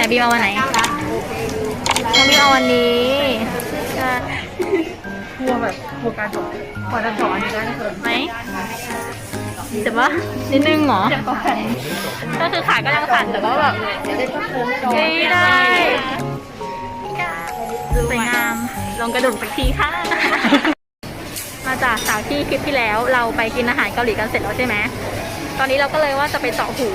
นบีมเอาวันไหนน้องบีมเอาวันนี้ใช่กลัวแบบกลัวการสอนกว่าจะสอนนี่ได้เกินไหมเจ็บปะนิดนึงเหรอ ก็คือขาก็ยังสั่นแต่ก็แบบไม่ได้สวยงามลองกระโดดสักทีค่ะ มาจากสาวที่คลิปที่แล้วเราไปกินอาหารเกาหลีกันเสร็จแล้วใช่ไหม ตอนนี้เราก็เลยว่าจะไปเจาะหู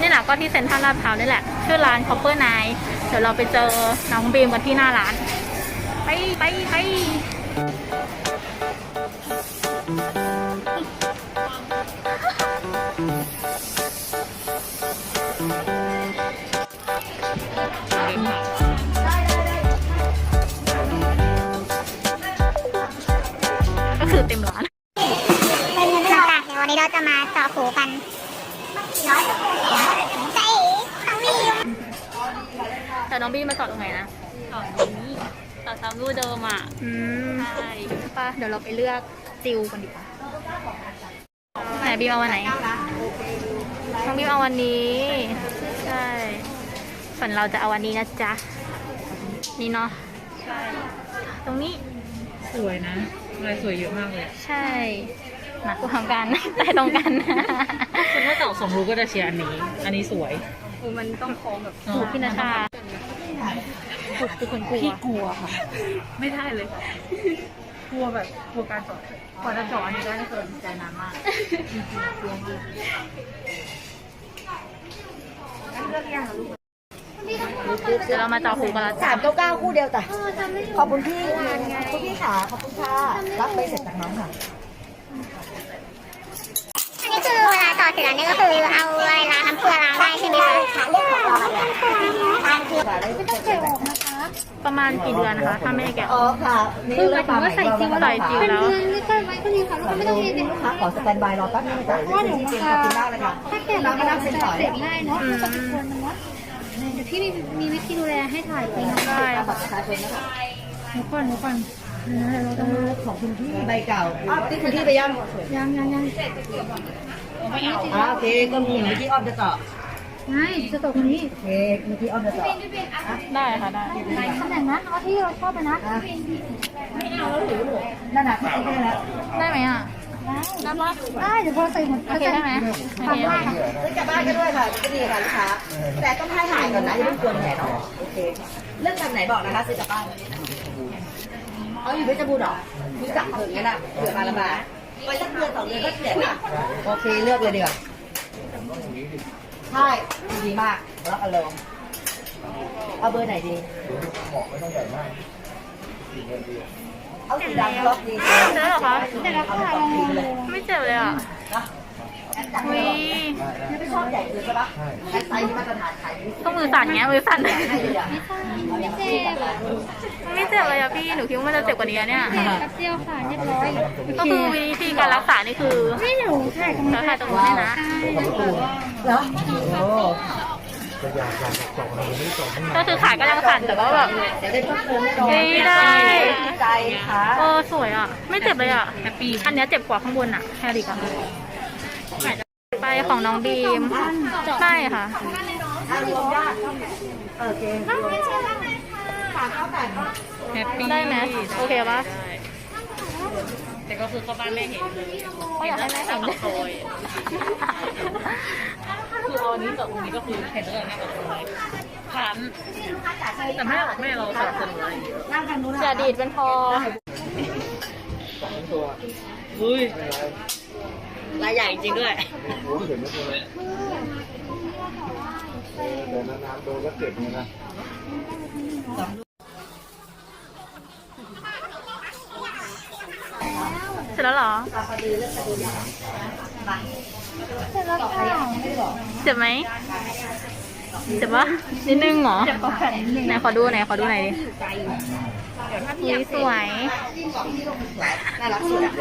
นี่แหละก็ที่เซ็นทรัลลาดพร้าวนี่แหละ ชื่อร้าน Copper Nine เดี๋ยวเราไปเจอน้องบีมกันที่หน้าร้าน ไปไปไป แต่น้องบี้มาจอดตรงไหนนะต่อนี้ต่อตามรูเดิมอะอืมใช่ป่ะเดี๋ยวเราไปเลือกจิวกันดีกว่าไหนบีมเอาวันไหนน้องบีมเอาวันนี้ ใช่ส่วนเราจะเอาวันนี้นะจ๊ะ นี่เนาะใช่ตรงนี้สวยนะลายสวยเยอะมากเลย ใช่หนักกว่ากันแต่ตรงกันคุณถ้าเต่าสองรูก็จะเชียร์อันนี้ อันนี้สวยคือมันต้องคล้องแบบถูกพี่นาชา ถูกคือคนกลัวพี่กลัวค่ะ ไม่ได้เลยกลัวแบบกลัวการสอนกว่าจะสอนอันนี้ได้เกินใจนานมากจริงๆกลัวมากเดี๋ยวเรามาเจาะหูกันแล้วจ้ะสามเก้าเก้าคู่เดียวจ้ะขอบคุณพี่คุณพี่ขาขอบคุณค่ะรับไปเสร็จจากน้องค่ะอันนี้คือเวลาต่อเสร็จแล้วนี่ก็คือเอาอะไรล้างน้ำเกลือล้างได้ใช่ไหมคะค่ะเรียกของเราเลยทานคืออะไรไม่ต้องเจ็บ ประมาณกี่เดือนนะคะถ้าไม่ได้แกะ อ๋อค่ะนี่เริ่มมาใหม่เราแล้วใส่จิวแล้วไม่ใช่ไว้ก็ดีค่ะแล้วก็ไม่ต้องมีเป็นลูกค้าขอสแตนบายรอแป๊บนึงจ้ะว่าหนูมาขอบคุณมากเลยค่ะถ้าเกิดน้องก็นั่งเซ็นต่อเลยได้เนาะปฏิคนนะเนาะเดี๋ยวพี่มีมีวิธีดูแลให้ถ่ายจริงได้บัตรประชาชนนะคะหนูก่อนหนูก่อนเออของคุณพี่ใบเก่าอ้าวนี่คุณพี่ไปยังยังยังยังอ่าโอเคก็มีเมื่อกี้ออมจะต่อ ไม่จะตกนี้โอเคเมื่อกี้ออมจะต่อได้ค่ะได้ตำแหน่งนั้นเอาที่เราชอบไปนะอะนั่นน่ะพี่ได้แล้วได้ไหมอะได้ได้เดี๋ยวพอใส่หมดโอเคได้ไหมโอเคโอเคซื้อกลับบ้านก็ด้วยค่ะก็ดีค่ะลูกค้าแต่ต้องให้หายก่อนนะอย่าเพิ่งกวนแผลเนาะโอเคเรื่องแบบไหนบอกนะคะซื้อกลับบ้านเอาอยู่เพชรบูรณ์เหรอรู้จักเถอะงั้นอะเผื่อมาละบาทไปสักเดือนสองเดือนก็เสร็จนะโอเคเลือกเลยดีกว่า ใช่ดีมากรับอารมณ์เอาเบอร์ไหนดีเอาสีดำล็อกดีได้เหรอคะแต่ละค่ะไม่เจ็บเลยอะวิไม่ชอบใหญ่เกินใช่ปะไซส์มาตรฐานขายดีก็มือสั่นเงี้ยมือสั่นให้เลยอะเอาอย่างนี้ไม่เจ็บเลย อะพี่ หนูคิดว่ามันจะเจ็บกว่านี้อะเนี่ย แป๊บเดียวค่ะเรียบร้อยก็คือวิธีการรักษานี่คือ ไม่หนูถ่ายตรงนี้เราถ่ายตรงนี้นะ เหรอโอ้ก็คือขาก็ยังสั่นแต่ก็แบบเดี๋ยวได้เพิ่มเติมแน่นอนไม่ได้ใจค่ะเออสวยอะ ไม่เจ็บเลยอะแฮปปี้อันเนี้ยเจ็บกว่าข้างบนอะแค่ดีกว่าไปของน้องบีมใช่ค่ะถ้ารวมญาติโอเคฝากเข้า แต่งแฮปปี้ได้ไหมโอเคปะแต่ก็คือเข้าบ้านแม่เห็นเลยก็อยากให้แม่เห็นปากซอยคือเอาอันนี้กับตรงนี้ก็คือเห็นแล้วหน้าปากซอยพันแต่แม่แม่เราสนับสนุนอะไรนั่งทางนู้นอย่าดีดเป็นพออุ้ยรายใหญ่จริงด้วยแต่นานๆโดนก็เจ็บเหมือนกันนะ เส ร็จแล้วเหรอเจ็บไหมเจ็บปะนิดนึงเหรอไหนขอดูไหนขอดูไหนอยดิอุ้ยสวย น่ารักสุดอะ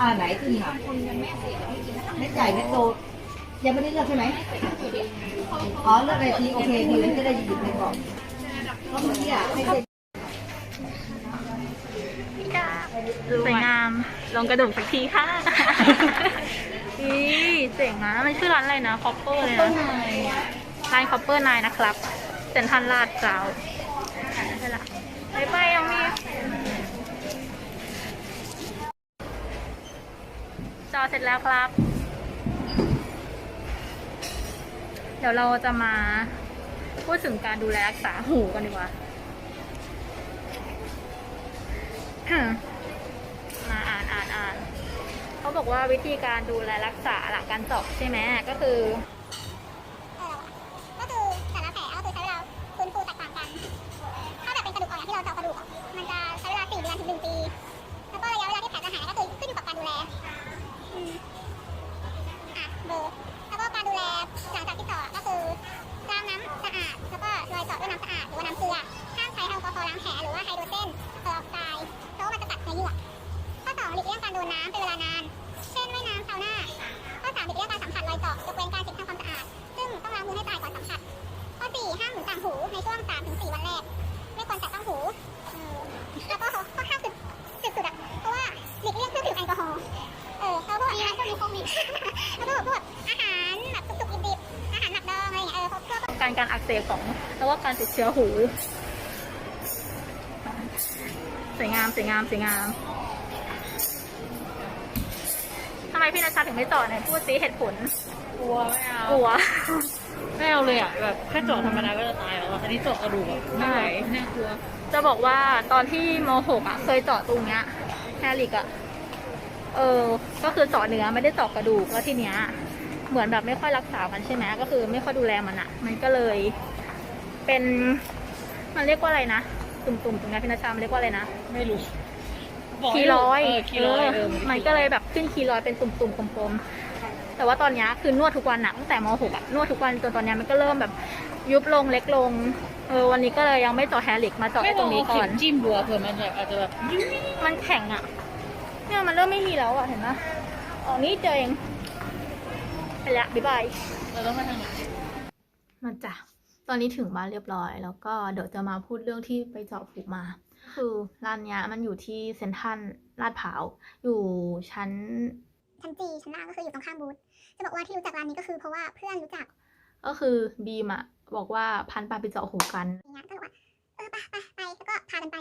อ่าไหนขึ้นค่ะเม็ดใหญ่เม็ดโตยังไม่ได้เลือกใช่ไหมอ๋อเลือกอะไรทีโอเคทีนั้นจะได้หยิบในกล่องเพราะเมื่อกี้อะให้เซ็น สวยงาม ลองกระดูกสักทีค่ะอีเจ๋งนะ มันชื่อร้านอะไรนะคอปเปอร์เลยนะใช่ร้านคอปเปอร์ไนนะครับเซ็นทรัลลาดพร้าวใช่ละไปไปยังมีจอเสร็จแล้วครับ เดี๋ยวเราจะมา พูดถึงการดูแลรักษาหูกันดีกว่ามา บอกว่าวิธีการดูแลรักษาหลังการเจาะใช่ไหมก็คือก็คือแต่ละแผลก็คือใช้เวลาฟื้นฟูแตกต่างกัน ถ้าแบบเป็นกระดูกอ่อนอย่างที่เราเจาะกระดูกอะมันจะใช้เวลา4เดือนถึง1ปี แล้วก็ระยะเวลาที่แผลจะหายก็คือขึ้นอยู่กับการดูแลอืมอะเบอร์แล้วก็การดูแลหลังจากที่เจาะก็คือล้างน้ำสะอาด แล้วก็รอยเจาะด้วยน้ำสะอาดหรือว่าน้ำเกลือห้ามใช้แอลกอฮอล์ล้างแผลหรือว่าไฮโดรเจนเปอร์ออกไซด์เพราะว่ามันจะกัดเนื้อเยื่อข้อสองหลีกเลี่ยงการโดนน้ำเป็นเวลานาน ฉี่ห้ามหมุนต่างหูในช่วงสามถึงสี่วันแรก ไม่ควรแตะต้องหูแล้วก็ข้อห้ามสุดสุดๆอะเพราะว่าหลีกเลี่ยงเครื่องดื่มแอลกอฮอล์เออแล้วพวกอาหารก็มีโควิดแล้วก็พวกอาหารแบบสุกๆดิบๆอาหารหมักดองอะไรอย่างเงี้ยเออเพวกพวการการอักเสบของแล้วก็การติดเชื้อหูสวยงามสวยงามสวยงามทำไมพี่นัชชาถึงไม่เจาะเนี่ยพูดซิเหตุผลกลัวไม่เอากลัว ไม่เอาเลยอะแบบแค่เจาะธรรมดาก็จะตายแล้วอะอันนี้เจาะกระดูกอะไม่ไหวน่ากลัวจะบอกว่าตอนที่ม .6 อะเคยเจาะตรงเนี้ยแฮลิกอะเออ ก็คือเจาะเนื้อไม่ได้เจาะกระดูกแล้วทีเนี้ย เหมือนแบบไม่ค่อยรักษามันใช่ไหมก็คือไม่ค่อยดูแลมันอะ มันก็เลยเป็นมันเรียกว่าอะไรนะตุ่มๆตรงนี้พี่นัชชามันเรียกว่าอะไรนะไม่รู้คีรอยเออคีรอยเอเอออมันก็เลยแบบขึ้นคีรอยเป็นตุ่มๆกลมๆ แต่ว่าตอนเนี้ยคือนวดทุกวันอะตั้งแต่ม .6 อะนวดทุกวันจนตอนเนี้ยมันก็เริ่มแบบยุบลงเล็กลง เออวันนี้ก็เลยยังไม่เจาะแฮลิกมาเจาะไม่ไอ้ตรงนี้ก่อนเข็มจิ้มบัวเผื่อมันจะอาจจะแบบมันแข็งอะเนี่ยมันเริ่มไม่มีแล้วอะเห็นไหมอ๋อนี่เจอเองไปละบ๊ายบายเราต้องไปทางไหนมาจ้ะตอนนี้ถึงบ้านเรียบร้อย แล้วก็เดี๋ยวจะมาพูดเรื่องที่ไปเจาะหูมา คือร้านเนี้ยมันอยู่ที่เซ็นทรัลลาดพร้าวอยู่ชั้น ชั้นจีชั้นล่างก็คืออยู่ตรงข้ามบูธจะบอกว่าที่รู้จักร้านนี้ก็คือเพราะว่าเพื่อนรู้จัก ก็คือบีมอะบอกว่าพันปาไปเจาะหูกันอย่างเงี้ยก็เลยว่าเออไปไปไปแล้วก็พากันไป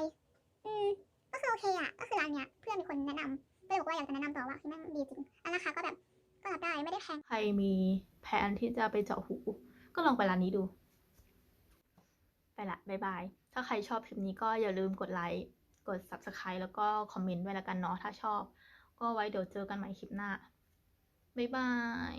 อืมก็คือโอเคอะก็คือร้านเนี้ยเพื่อนมีคนแนะนำก็เลยบอกว่าอยากจะแนะนำต่อว่าคือแม่งดีจริงอันราคาก็แบบก็รับได้ไม่ได้แพงใครมีแผนที่จะไปเจาะหู ก็ลองไปร้านนี้ดู ไปละบ๊ายบาย ถ้าใครชอบคลิปนี้ก็อย่าลืมกดไลค์กด subscribe แล้วก็คอมเมนต์ไว้แล้วกันเนาะถ้าชอบ ก็ไว้เดี๋ยวเจอกันใหม่คลิปหน้า บ๊ายบาย